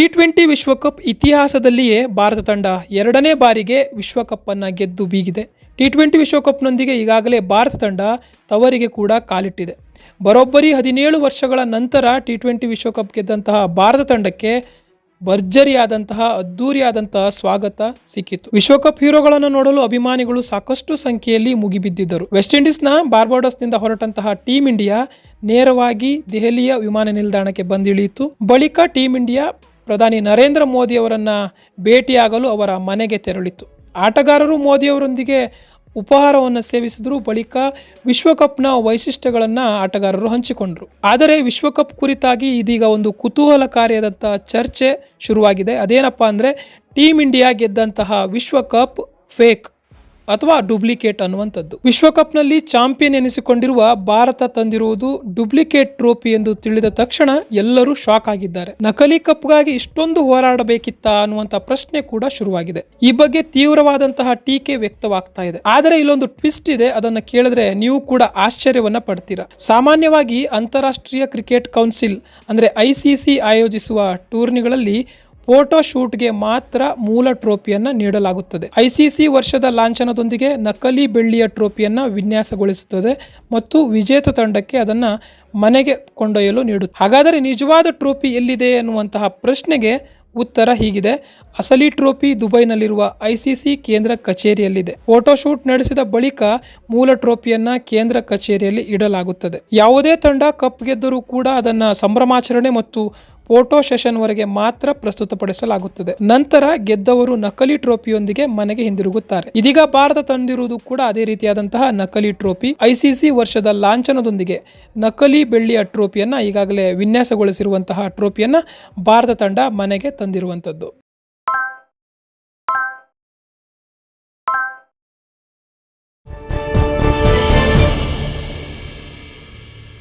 T twenty ವಿಶ್ವಕಪ್ ಇತಿಹಾಸದಲ್ಲಿಯೇ ಭಾರತ ತಂಡ ಎರಡನೇ ಬಾರಿಗೆ ವಿಶ್ವಕಪ್ ಅನ್ನ ಗೆದ್ದು ಬೀಗಿದೆ. ಟಿ ಟ್ವೆಂಟಿ ವಿಶ್ವಕಪ್ನೊಂದಿಗೆ ಈಗಾಗಲೇ ಭಾರತ ತಂಡ ತವರಿಗೆ ಕೂಡ ಕಾಲಿಟ್ಟಿದೆ. ಬರೋಬ್ಬರಿ ಹದಿನೇಳು ವರ್ಷಗಳ ನಂತರ ಟಿ ಟ್ವೆಂಟಿ ವಿಶ್ವಕಪ್ ಗೆದ್ದಂತಹ ಭಾರತ ತಂಡಕ್ಕೆ ಭರ್ಜರಿಯಾದಂತಹ, ಅದ್ದೂರಿಯಾದಂತಹ ಸ್ವಾಗತ ಸಿಕ್ಕಿತು ವಿಶ್ವಕಪ್ ಹೀರೋಗಳನ್ನು ನೋಡಲು ಅಭಿಮಾನಿಗಳು ಸಾಕಷ್ಟು ಸಂಖ್ಯೆಯಲ್ಲಿ ಮುಗಿಬಿದ್ದಿದ್ದರು. ವೆಸ್ಟ್ ಇಂಡೀಸ್ನ ಬಾರ್ಬಾಡೋಸ್ನಿಂದ ಹೊರಟಂತಹ ಟೀಂ ಇಂಡಿಯಾ ನೇರವಾಗಿ ದೆಹಲಿಯ ವಿಮಾನ ನಿಲ್ದಾಣಕ್ಕೆ ಬಂದಿಳಿಯಿತು. ಬಳಿಕ ಟೀಂ ಇಂಡಿಯಾ ಪ್ರಧಾನಿ ನರೇಂದ್ರ ಮೋದಿಯವರನ್ನು ಭೇಟಿಯಾಗಲು ಅವರ ಮನೆಗೆ ತೆರಳಿತು ಆಟಗಾರರು ಮೋದಿಯವರೊಂದಿಗೆ ಉಪಹಾರವನ್ನು ಸೇವಿಸಿದ್ರು ಬಳಿಕ ವಿಶ್ವಕಪ್ನ ವೈಶಿಷ್ಟ್ಯಗಳನ್ನು ಆಟಗಾರರು ಹಂಚಿಕೊಂಡರು. ಆದರೆ ವಿಶ್ವಕಪ್ ಕುರಿತಾಗಿ ಇದೀಗ ಒಂದು ಕುತೂಹಲಕಾರಿಯಾದಂಥ ಚರ್ಚೆ ಶುರುವಾಗಿದೆ. ಅದೇನಪ್ಪ ಅಂದರೆ ಟೀಮ್ ಇಂಡಿಯಾ ಗೆದ್ದಂತಹ ವಿಶ್ವಕಪ್ ಫೇಕ್ ಅಥವಾ ಡೂಪ್ಲಿಕೇಟ್ ಅನ್ನುವಂಥದ್ದು. ವಿಶ್ವಕಪ್ನಲ್ಲಿ ಚಾಂಪಿಯನ್ ಎನಿಸಿಕೊಂಡಿರುವ ಭಾರತ ತಂದಿರುವುದು ಡೂಪ್ಲಿಕೇಟ್ ಟ್ರೋಫಿ ಎಂದು ತಿಳಿದ ತಕ್ಷಣ ಎಲ್ಲರೂ ಶಾಕ್ ಆಗಿದ್ದಾರೆ. ನಕಲಿ ಕಪ್ಗಾಗಿ ಇಷ್ಟೊಂದು ಹೋರಾಡಬೇಕಿತ್ತಾ ಅನ್ನುವಂಥ ಪ್ರಶ್ನೆ ಕೂಡ ಶುರುವಾಗಿದೆ. ಈ ಬಗ್ಗೆ ತೀವ್ರವಾದಂತಹ ಟೀಕೆ ವ್ಯಕ್ತವಾಗ್ತಾ ಇದೆ. ಆದರೆ ಇಲ್ಲೊಂದು ಟ್ವಿಸ್ಟ್ ಇದೆ, ಅದನ್ನ ಕೇಳಿದ್ರೆ ನೀವು ಕೂಡ ಆಶ್ಚರ್ಯವನ್ನ ಪಡ್ತೀರಾ. ಸಾಮಾನ್ಯವಾಗಿ ಅಂತಾರಾಷ್ಟ್ರೀಯ ಕ್ರಿಕೆಟ್ ಕೌನ್ಸಿಲ್, ಅಂದ್ರೆ ಐಸಿಸಿ ಆಯೋಜಿಸುವ ಟೂರ್ನಿಗಳಲ್ಲಿ ಫೋಟೋ ಶೂಟ್ಗೆ ಮಾತ್ರ ಮೂಲ ಟ್ರೋಫಿಯನ್ನ ನೀಡಲಾಗುತ್ತದೆ. ಐಸಿಸಿ ವರ್ಷದ ಲಾಂಛನದೊಂದಿಗೆ ನಕಲಿ ಬೆಳ್ಳಿಯ ಟ್ರೋಫಿಯನ್ನ ವಿನ್ಯಾಸಗೊಳಿಸುತ್ತದೆ ಮತ್ತು ವಿಜೇತ ತಂಡಕ್ಕೆ ಅದನ್ನ ಮನೆಗೆ ಕೊಂಡೊಯ್ಯಲು ನೀಡುತ್ತೆ. ಹಾಗಾದರೆ ನಿಜವಾದ ಟ್ರೋಫಿ ಎಲ್ಲಿದೆ ಎನ್ನುವಂತಹ ಪ್ರಶ್ನೆಗೆ ಉತ್ತರ ಹೀಗಿದೆ. ಅಸಲಿ ಟ್ರೋಫಿ ದುಬೈನಲ್ಲಿರುವ ಐಸಿಸಿ ಕೇಂದ್ರ ಕಚೇರಿಯಲ್ಲಿದೆ. ಫೋಟೋಶೂಟ್ ನಡೆಸಿದ ಬಳಿಕ ಮೂಲ ಟ್ರೋಫಿಯನ್ನ ಕೇಂದ್ರ ಕಚೇರಿಯಲ್ಲಿ ಇಡಲಾಗುತ್ತದೆ. ಯಾವುದೇ ತಂಡ ಕಪ್ ಗೆದ್ದರೂ ಕೂಡ ಅದನ್ನು ಸಂಭ್ರಮಾಚರಣೆ ಮತ್ತು ಫೋಟೋ ಸೆಷನ್ ವರೆಗೆ ಮಾತ್ರ ಪ್ರಸ್ತುತಪಡಿಸಲಾಗುತ್ತದೆ. ನಂತರ ಗೆದ್ದವರು ನಕಲಿ ಟ್ರೋಫಿಯೊಂದಿಗೆ ಮನೆಗೆ ಹಿಂದಿರುಗುತ್ತಾರೆ. ಇದೀಗ ಭಾರತ ತಂದಿರುವುದು ಕೂಡ ಅದೇ ರೀತಿಯಾದಂತಹ ನಕಲಿ ಟ್ರೋಫಿ. ಐಸಿಸಿ ವರ್ಷದ ಲಾಂಛನದೊಂದಿಗೆ ನಕಲಿ ಬೆಳ್ಳಿಯ ಟ್ರೋಫಿಯನ್ನ ಈಗಾಗಲೇ ವಿನ್ಯಾಸಗೊಳಿಸಿರುವಂತಹ ಟ್ರೋಫಿಯನ್ನ ಭಾರತ ತಂಡ ಮನೆಗೆ ತಂದಿರುವಂತದ್ದು